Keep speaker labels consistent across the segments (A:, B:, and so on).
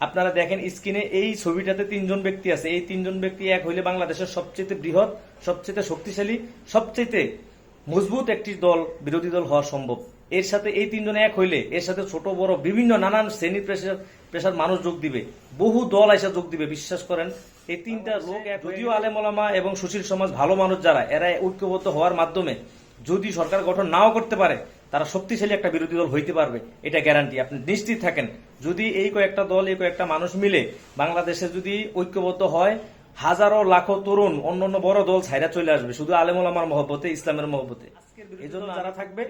A: আপনারা দেখেন স্ক্রিনে এই ছবিটাতে তিনজন ব্যক্তি আছে। এই তিনজন ব্যক্তি এক হইলে বাংলাদেশের সবচেয়ে বৃহৎ সবচেয়ে শক্তিশালী সবচেয়ে মজবুত একটি দল বিরোধী দল হওয়া সম্ভব। এর সাথে এই তিনজন এক হইলে এর সাথে ছোট বড় বিভিন্ন নানান শ্রেণি পেশার পেশার মানুষ যোগ দিবে। বহু দল এসে যোগ দিবে বিশ্বাস করেন। এই তিনটা লোক এক যদিও আলেমলামা এবং সুশীল সমাজ ভালো মানুষ যারা এরা ঐক্যবদ্ধ হওয়ার মাধ্যমে যদি সরকার গঠন নাও করতে পারে তারা শক্তিশালী একটা বিরোধী দল হইতে পারবে, এটা গ্যারান্টি আপনি নিশ্চিত থাকেন, যদি এই কয়েকটা দল, এই কয়েকটা মানুষ মিলে বাংলাদেশে যদি ঐক্যবদ্ধ হয় হাজারো লাখো তরুণ অন্য অন্য বড় দল ছাইরা চলে আসবে। শুধু আলেমুল আমার মহব্বতে ইসলামের মহব্বতে। এই জন্য যারা থাকবে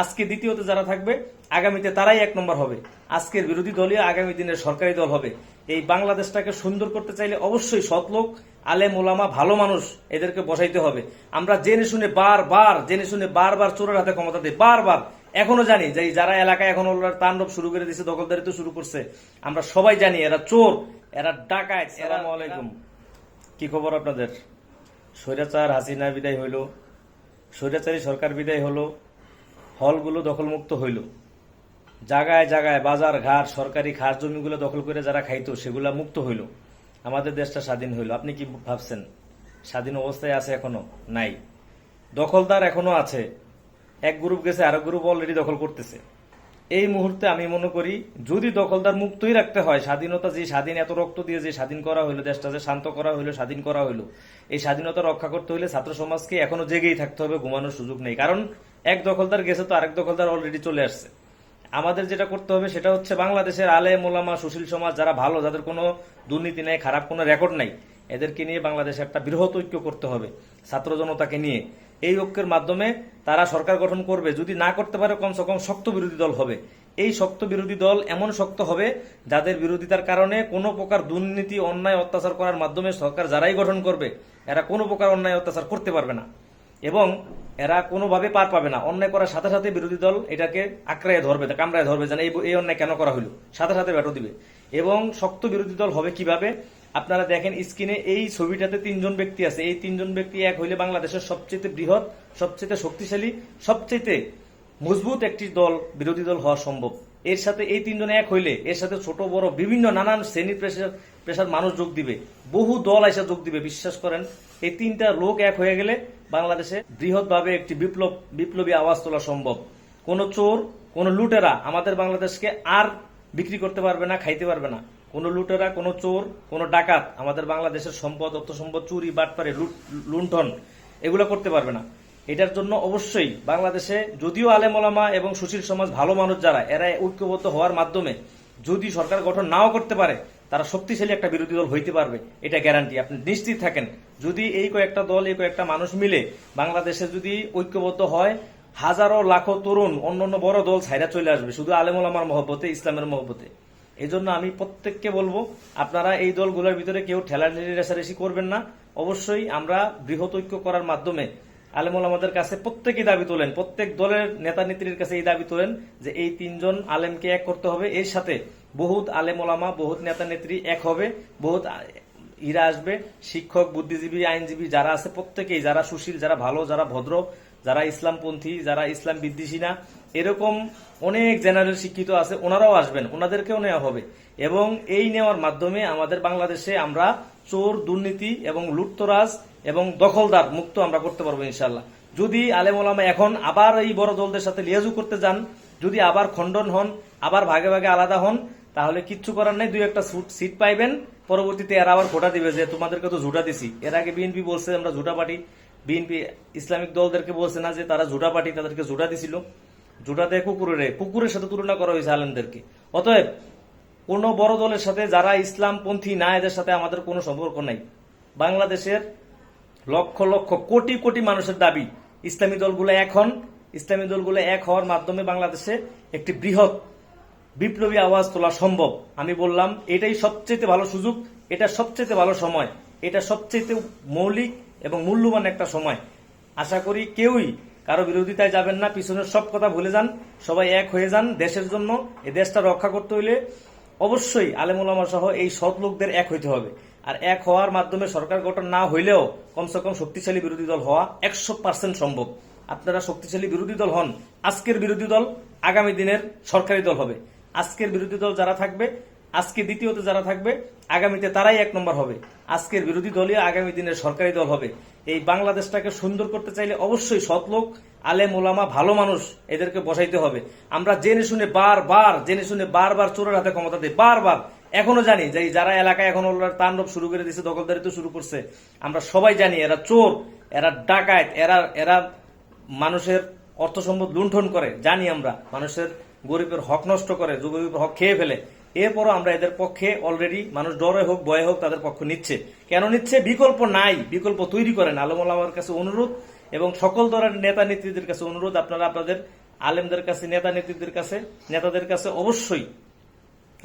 A: আজকে দ্বিতীয়তে যারা থাকবে আগামীতে তারাই এক নম্বর হবে। আজকের বিরোধী দলীয় আগামী দিনের সরকারি দল হবে। এই বাংলাদেশটাকে সুন্দর করতে চাইলে অবশ্যই সৎ লোক আলেম ওলামা ভালো মানুষ এদেরকে বসাইতে হবে। আমরা জেনে শুনে বারবার জেনে শুনে বারবার চোরের হাতে ক্ষমতা দিই বারবার। এখনও জানি যে যারা এলাকায় এখন ওরা তাণ্ডব শুরু করে দিয়েছে দখলদারিত্ব শুরু করছে আমরা সবাই জানি এরা চোর এরা ডাকায় এরা আলাইকুম। কি খবর আপনাদের? স্বৈরাচার, হাসিনা বিদায় হইল। স্বৈরাচারী সরকার বিদায় হলো। হলগুলো দখলমুক্ত হইল। জায়গায় জায়গায় বাজার, ঘাট, সরকারি খাস জমিগুলো দখল করে যারা খাইতো, সেগুলা মুক্ত হইল। আমাদের দেশটা স্বাধীন হইল। আপনি কি ভাবছেন? স্বাধীন অবস্থায় আছে এখনও? নাই। দখলদার এখনও আছে। এক গ্রুপ গেছে, আরেক গ্রুপ অলরেডি দখল করতেছে। এই মুহূর্তে আমি মনে করি, যদি দখলদার মুক্তই রাখতে হয়, স্বাধীনতা যে স্বাধীন এত রক্ত দিয়ে যে স্বাধীন করা হইল, দেশটা যে শান্ত করা হইল, স্বাধীন করা হইল, এই স্বাধীনতা রক্ষা করতে হলে ছাত্র সমাজকে এখনও জেগেই থাকতে হবে, ঘুমানোর সুযোগ নেই। কারণ এক দখলদার গেছে তো আরেক দখলদার অলরেডি চলে আসছে। আমাদের যেটা করতে হবে সেটা হচ্ছে বাংলাদেশের আলে মোলামা সুশীল সমাজ যারা ভালো, যাদের কোনো দুর্নীতি নেই, খারাপ কোনো রেকর্ড নাই, এদেরকে নিয়ে বাংলাদেশে একটা বৃহৎ ঐক্য করতে হবে, ছাত্র জনতাকে নিয়ে। এই ঐক্যের মাধ্যমে তারা সরকার গঠন করবে। যদি না করতে পারে, কমসে কম শক্ত বিরোধী দল হবে। এই শক্ত বিরোধী দল এমন শক্ত হবে, যাদের বিরোধিতার কারণে কোনো প্রকার দুর্নীতি, অন্যায়, অত্যাচার করার মাধ্যমে সরকার যারাই গঠন করবে, এরা কোনো প্রকার অন্যায়, অত্যাচার করতে পারবে না। এবং এরা কোনোভাবে পার পাবে না। অন্যায় করার সাথে সাথে বিরোধী দল এটাকে আঁকড়ায় ধরবে কামড়ায় ধরবে, যেন এই অন্যায় কেন করা হলো সাথে সাথে ব্যাটো দিবে। এবং শক্ত বিরোধী দল হবে কীভাবে? আপনারা দেখেন স্ক্রিনে এই ছবিটাতে তিনজন ব্যক্তি আছে। এই তিনজন ব্যক্তি এক হইলে বাংলাদেশের সবচেয়ে বৃহৎ, সবচেয়ে শক্তিশালী, সবচেয়ে মজবুত একটি দল, বিরোধী দল হওয়া সম্ভব। এর সাথে এই তিনজন এক হইলে এর সাথে ছোট, বড়, বিভিন্ন নানান শ্রেণি পেশার পেশার মানুষ যোগ দিবে। বহু দল এসে যোগ দিবে, বিশ্বাস করেন। এই তিনটা লোক এক হয়ে গেলে বাংলাদেশে বৃহৎভাবে একটি বিপ্লব, বিপ্লবী আওয়াজ তোলা সম্ভব। কোন চোর, কোন লুটেরা আমাদের বাংলাদেশকে আর বিক্রি করতে পারবে না, খাইতে পারবে না। কোন লুটেরা, কোন চোর, কোন ডাকাত আমাদের বাংলাদেশের সম্পদ, অর্থ সম্পদ, চুরি, বাটপারে লুণ্ঠন, এগুলো করতে পারবে না। এটার জন্য অবশ্যই বাংলাদেশে যদিও আলেমলামা এবং সুশীল সমাজ ভালো মানুষ যারা, এরা ঐক্যবদ্ধ হওয়ার মাধ্যমে যদি সরকার গঠন নাও করতে পারে, তারা শক্তিশালী একটা বিরোধী দল হইতে পারবে, এটা গ্যারান্টি আপনি নিশ্চিত থাকেন, যদি এই কয়েকটা দল, এই কয়েকটা মানুষ মিলে বাংলাদেশে যদি ঐক্যবদ্ধ হয়, হাজারো লাখো তরুণ অন্য অন্য বড় দল ছাইরা চলে আসবে, শুধু আলেমুলামার মহব্বতে, ইসলামের মহব্বতে। এই জন্য আমি প্রত্যেককে বলব, আপনারা এই দলগুলোর ভিতরে কেউ ঠেলাঠেলি রেসারেসি করবেন না। অবশ্যই আমরা বৃহৎ ঐক্য করার মাধ্যমে আলেমুল আমাদের কাছে প্রত্যেকেই দাবি তোলেন, প্রত্যেক দলের নেতা নেত্রীর কাছে এই দাবি তোলেন যে এই তিনজন আলেমকে এক করতে হবে। এর সাথে বহুত আলেম ওলামা, বহুত নেতা নেত্রী এক হবে, বহুত ইরা আসবে, শিক্ষক, বুদ্ধিজীবী, আইনজীবী যারা আছে প্রত্যেকেই, যারা সুশীল, যারা ভালো, যারা ভদ্র, যারা ইসলামপন্থী, যারা ইসলাম বিদ্বেষী না, এরকম অনেক জেনারেল শিক্ষিত আছে, ওনারাও আসবেন, ওনাদেরকেও নেওয়া হবে। এবং এই নেওয়ার মাধ্যমে আমাদের বাংলাদেশে আমরা চোর, দুর্নীতি এবং লুটতরাজ এবং দখলদার মুক্ত আমরা করতে পারব ইনশাল্লাহ যদি আলেম ওলামা এখন আবার এই বড় দলদের সাথে লিয়াজু করতে যান, যদি আবার খণ্ডন হন, আবার ভাগে ভাগে আলাদা হন, তাহলে কিচ্ছু করার নেই, দুই একটা সুট- সিট পাইবেন পরবর্তীতে এরা আবার খোটা দিবে যে তোমাদেরকে তো ঝুটা দিছি। এর আগে বিএনপি বলছে আমরা ঝুটা পার্টি। বিএনপি ইসলামিক দলদেরকে বলছে না যে তারা ঝুটা পার্টি, তাদেরকে ঝুটা দিছিল। ঝুটা দেয় কুকুরের কুকুরের সাথে তুলনা করা হয়েছে আলেমদেরকে। অতএব কোন বড় দলের সাথে যারা ইসলামপন্থী না, এদের সাথে আমাদের কোনো সম্পর্ক নাই। বাংলাদেশের লক্ষ লক্ষ, কোটি কোটি মানুষের দাবি, ইসলামী দলগুলো এখন ইসলামী দলগুলো এক হওয়ার মাধ্যমে বাংলাদেশে একটি বৃহৎ বিপ্লবী আওয়াজ তোলা সম্ভব। আমি বললাম, এটাই সবচেয়ে ভালো সুযোগ, এটা সবচেয়ে ভালো সময়, এটা সবচেয়ে মৌলিক এবং মূল্যবান একটা সময়। আশা করি কেউই কারও বিরোধিতায় যাবেন না, পিছনের সব কথা ভুলে যান, সবাই এক হয়ে যান দেশের জন্য, এ দেশটা রক্ষা করতে হইলে অবশ্যই আলেমুলামা সহ এই সৎ লোকদের এক হইতে হবে। আর এক হওয়ার মাধ্যমে সরকার গঠন না হইলেও কমসে কম শক্তিশালী বিরোধী দল হওয়া একশো পার্সেন্ট সম্ভব। আপনারা শক্তিশালী বিরোধী দল হন, আজকের বিরোধী দল আগামী দিনের সরকারি দল হবে। আজকের বিরোধী দল যারা থাকবে, আজকে দ্বিতীয়তে যারা থাকবে, আগামীতে তারাই এক নম্বর হবে। আজকের বিরোধী দলীয় আগামী দিনের সরকারি দল হবে। এই বাংলাদেশটাকে সুন্দর করতে চাইলে অবশ্যই সৎ লোক, আলেম, ওলামা, ভালো মানুষ এদেরকে বসাইতে হবে। আমরা জেনে শুনে বারবার, জেনে শুনে বারবার চোরের হাতে ক্ষমতা দেয় বারবার। এখনও জানি যে যারা এলাকায় এখন তাণ্ডব শুরু করে দিয়েছে দখলদারিত্ব শুরু করছে, আমরা সবাই জানি এরা চোর, এরা ডাকাত, এরা এরা মানুষের অর্থ সম্পদ লুণ্ঠন করে, জানি আমরা। মানুষের গরিবের হক নষ্ট করে গরিবের হক খেয়ে ফেলে। এরপরও আমরা এদের পক্ষে অলরেডি মানুষ ডরে হোক বয়ে হোক তাদের পক্ষ নিচ্ছে। কেন নিচ্ছে? বিকল্প নাই, বিকল্প তৈরি করেন আলমুল আমার কাছে অনুরোধ এবং সকল ধরনের নেতা নেত্রীদের কাছে অনুরোধ। আপনারা আপনাদের আলেমদের কাছে, নেতা নেত্রীদের কাছে, নেতাদের কাছে অবশ্যই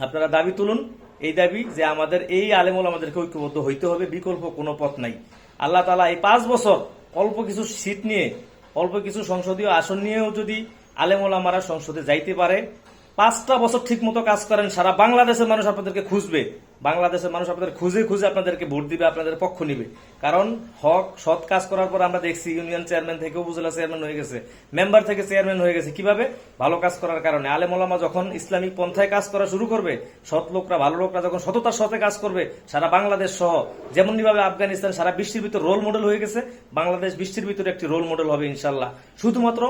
A: আপনারা দাবি তুলুন। এই দাবি যে আমাদের এই আলেমুল আমাদেরকে ঐক্যবদ্ধ হইতে হবে, বিকল্প কোনো পথ নাই। আল্লাহ তালা এই পাঁচ বছর অল্প কিছু সিট নিয়ে, অল্প কিছু সংসদীয় আসন নিয়েও যদি আলেমুল আমারা সংসদে যাইতে পারে। পাঁচটা বছর ঠিক মতো কাজ করেন, সারা বাংলাদেশের মানুষ আপনাদেরকে খুঁজবে। বাংলাদেশের মানুষ আপনাদের খুঁজে খুঁজে আপনাদেরকে ভোট দিবে, আপনাদের পক্ষ নিবে। কারণ হক, সৎ কাজ করার পর আমরা দেখছি ইউনিয়ন চেয়ারম্যান থেকে উপজেলা চেয়ারম্যান হয়ে গেছে, মেম্বার থেকে চেয়ারম্যান হয়ে গেছে। কীভাবে? ভালো কাজ করার কারণে। আলেম ওলামা যখন ইসলামিক পন্থায় কাজ করা শুরু করবে, সৎ লোকরা, ভালো লোকরা যখন সততার সাথে কাজ করবে, সারা বাংলাদেশ সহ যেমনি ভাবে আফগানিস্তান সারা বিশ্বের ভিতর রোল মডেল হয়ে গেছে, বাংলাদেশ বিশ্বের ভিতরে একটি রোল মডেল হবে ইনশাল্লাহ শুধুমাত্র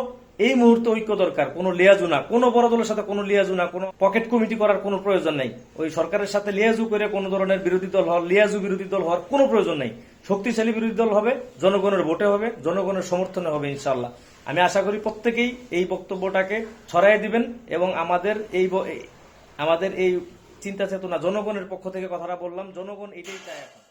A: এই মুহূর্তে ঐক্য দরকার, কোনো লিয়াজু না, কোনো বড় দলের সাথে কোনো লিয়াজু না, কোনো পকেট কমিটি করার কোনো প্রয়োজন নাই। ওই সরকারের সাথে লিয়াজু করে কোনো ধরনের বিরোধী দল হওয়ার, লিয়াজু বিরোধী দল হওয়ার কোনো প্রয়োজন নাই। শক্তিশালী বিরোধী দল হবে, জনগণের ভোটে হবে, জনগণের সমর্থনে হবে ইনশাল্লাহ আমি আশা করি প্রত্যেকেই এই বক্তব্যটাকে ছড়াই দিবেন এবং আমাদের এই আমাদের এই চিন্তা চেতনা, জনগণের পক্ষ থেকে কথাটা বললাম, জনগণ এটাই চায় এখন।